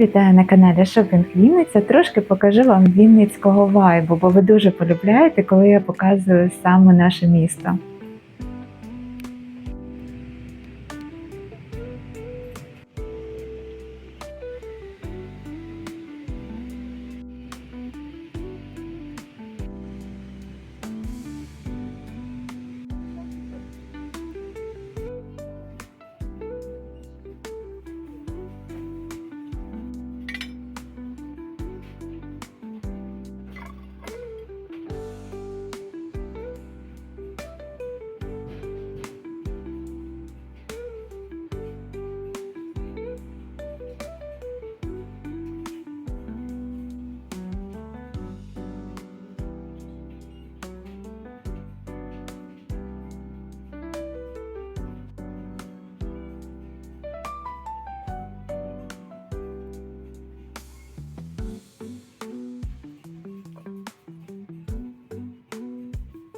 вітаю на каналі Шопінг Вінниця. Трошки покажу вам вінницького вайбу, бо ви дуже полюбляєте, коли я показую саме наше місто.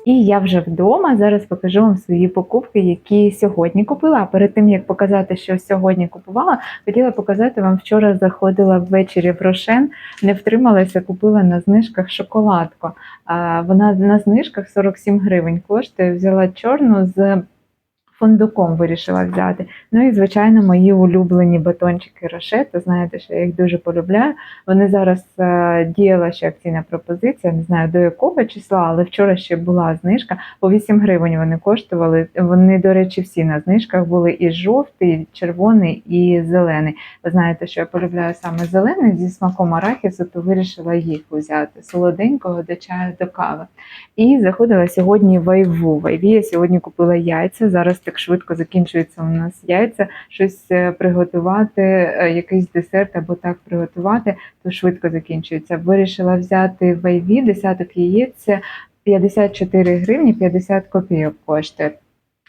І я вже вдома. Зараз покажу вам свої покупки, які сьогодні купила. Перед тим як показати, що сьогодні купувала, хотіла показати вам. Вчора заходила ввечері в Рошен, не втрималася, купила на знижках шоколадку. Вона на знижках 47 гривень коштує. Взяла чорну з фундуком вирішила взяти. Ну і, звичайно, мої улюблені батончики Роше. Знаєте, що я їх дуже полюбляю. Вони зараз е, діяла ще акційна пропозиція, не знаю до якого числа, але вчора ще була знижка. По 8 гривень вони коштували. Вони, до речі, всі на знижках були і жовтий, і червоний, і зелений. Ви знаєте, що я полюбляю саме зелений зі смаком арахісу, то вирішила їх взяти солоденького до чаю, до кави. І заходила сьогодні в Айву. В Айві я сьогодні купила яйця. Зараз так швидко закінчуються у нас яйця. Щось е, приготувати, е, якийсь десерт або так приготувати, то швидко закінчується. Вирішила взяти в Айві десяток яєць. 54 гривні 50 копійок коштує.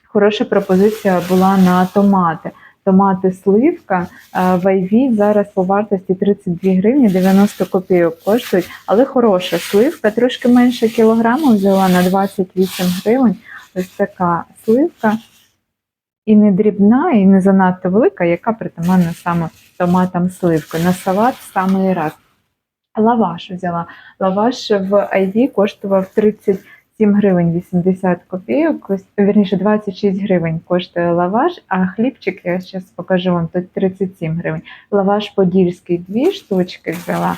Хороша пропозиція була на томати. Томати сливка е, в Айві зараз по вартості 32 гривні 90 копійок коштують, але хороша сливка, трошки менше кілограму взяла на 28 гривень. Ось така сливка. І не дрібна, і не занадто велика, яка притаманна саме томатам сливки. На салат саме раз. Лаваш взяла. Лаваш в Айві коштував 37 гривень 80 копійок, вірніше 26 гривень коштує лаваш, а хлібчик, я зараз покажу вам, тут 37 гривень. Лаваш подільський дві штучки взяла.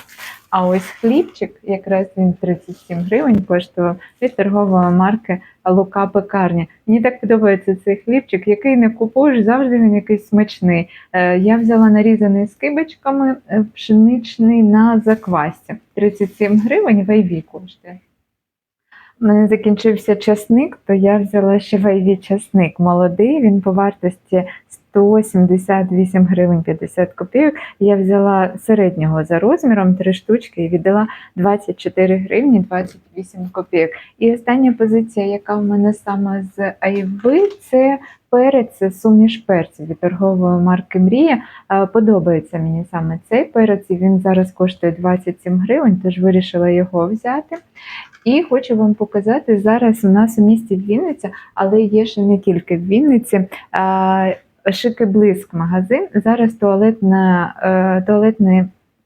А ось хлібчик, якраз він 37 гривень коштував від торгової марки Лука Пекарня. Мені так подобається цей хлібчик, який не купуєш, завжди він якийсь смачний. Е, Я взяла нарізаний з кибочками е, пшеничний на заквасці. 37 гривень в Айві коштує. У мене закінчився часник, то я взяла ще вайві часник молодий, він по вартості 178 гривень 50 копійок. Я взяла середнього за розміром три штучки і віддала 24 гривні 28 копійок. І остання позиція, яка в мене саме з Айви, це перець, суміш перців від торгової марки Мрія. Подобається мені саме цей перець, і він зараз коштує 27 гривень, тож вирішила його взяти. І хочу вам показати зараз у нас у місті Вінниця, але є ще не тільки в Вінниці. Шики Блиск магазин. Зараз туалетна, е,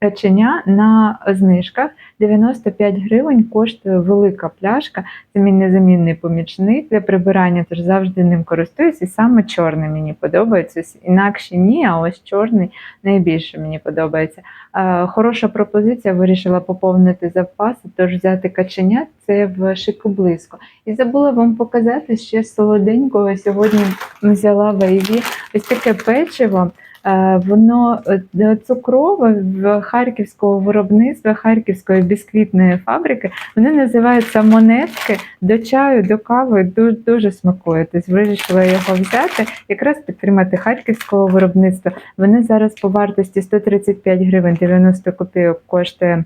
каченя на знижках 95 гривень коштує велика пляшка. Це мій незамінний помічник для прибирання, тож завжди ним користуюсь. І саме чорний мені подобається. Інакше ні, а ось чорний найбільше мені подобається. Е, Хороша пропозиція, вирішила поповнити запаси, тож взяти каченя це в шику близько. І забула вам показати ще солоденького. Сьогодні взяла в Айві ось таке печиво. Е, Воно е, цукрове в харківського виробництва, харківської бісквітної фабрики. Вони називаються монетки до чаю, до кави. Дуже дуже смакує. Вирішила його взяти, якраз підтримати харківського виробництва. Вони зараз по вартості 135 гривень 90 копійок коштує.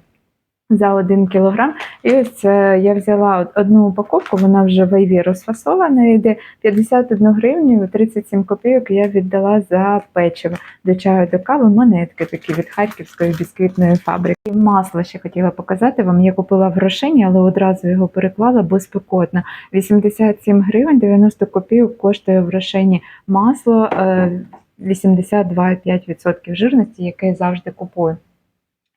За один кілограм. І ось е, я взяла одну упаковку, вона вже в Айві розфасована, йде 51 гривню, 37 копійок я віддала за печиво до чаю, до кави, монетки такі від Харківської бісквітної фабрики. Масло ще хотіла показати вам. Я купила в Рошені, але одразу його переклала, бо спекотно. 87 гривень, 90 копійок коштує в Рошені масло е, 82,5% жирності, яке я завжди купую.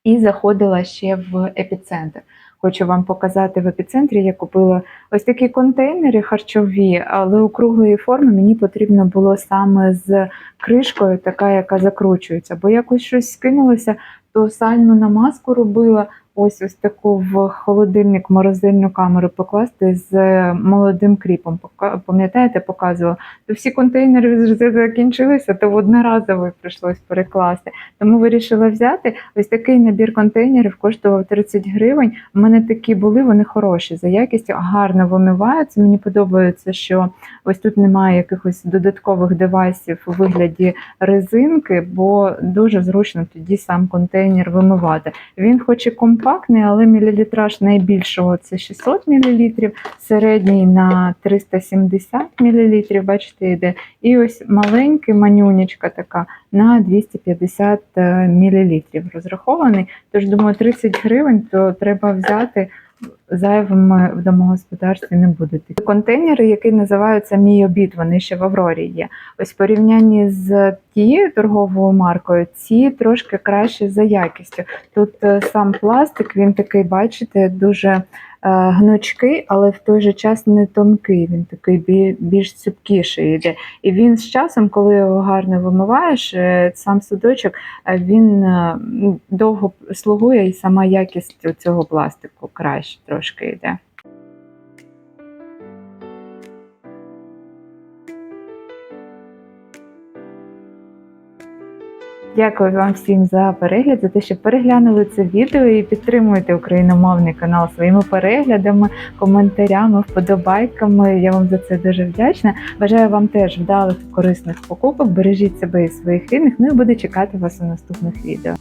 І заходила ще в епіцентр. Хочу вам показати в епіцентрі. Я купила ось такі контейнери харчові, але округлої форми мені потрібно було саме з кришкою, така, яка закручується. Бо якось щось скинулося, то сальну намазку робила. Ось ось таку в холодильник, морозильну камеру покласти з молодим кріпом. Пам'ятаєте, показувала? То всі контейнери вже закінчилися, то в одноразовий прийшлось перекласти. Тому вирішила взяти ось такий набір контейнерів, коштував 30 гривень. У мене такі були, вони хороші за якістю, гарно вимиваються. Мені подобається, що ось тут немає якихось додаткових девайсів у вигляді резинки, бо дуже зручно тоді сам контейнер вимивати. Він хоч і компактний, але мілілітраж найбільшого це 600 мл, середній на 370 мл, бачите, йде. І ось маленький манюнечка така на 250 мл розрахований. Тож, думаю, 30 гривень то треба взяти. Зайвими в домогосподарстві не будуть. Контейнери, які називаються Мій обід, вони ще в Аврорі є. Ось в порівнянні з тією торговою маркою, ці трошки краще за якістю. Тут е, сам пластик, він такий, бачите, дуже гнучкий, але в той же час не тонкий. Він такий бі- більш цупкіший йде. І він з часом, коли його гарно вимиваєш, е, сам судочок е, він е, довго слугує, і сама якість цього пластику краще трошки йде. Дякую вам всім за перегляд, за те, що переглянули це відео і підтримуєте україномовний канал своїми переглядами, коментарями, вподобайками. Я вам за це дуже вдячна. Бажаю вам теж вдалих корисних покупок. Бережіть себе і своїх рідних. Ну і буду чекати вас у наступних відео.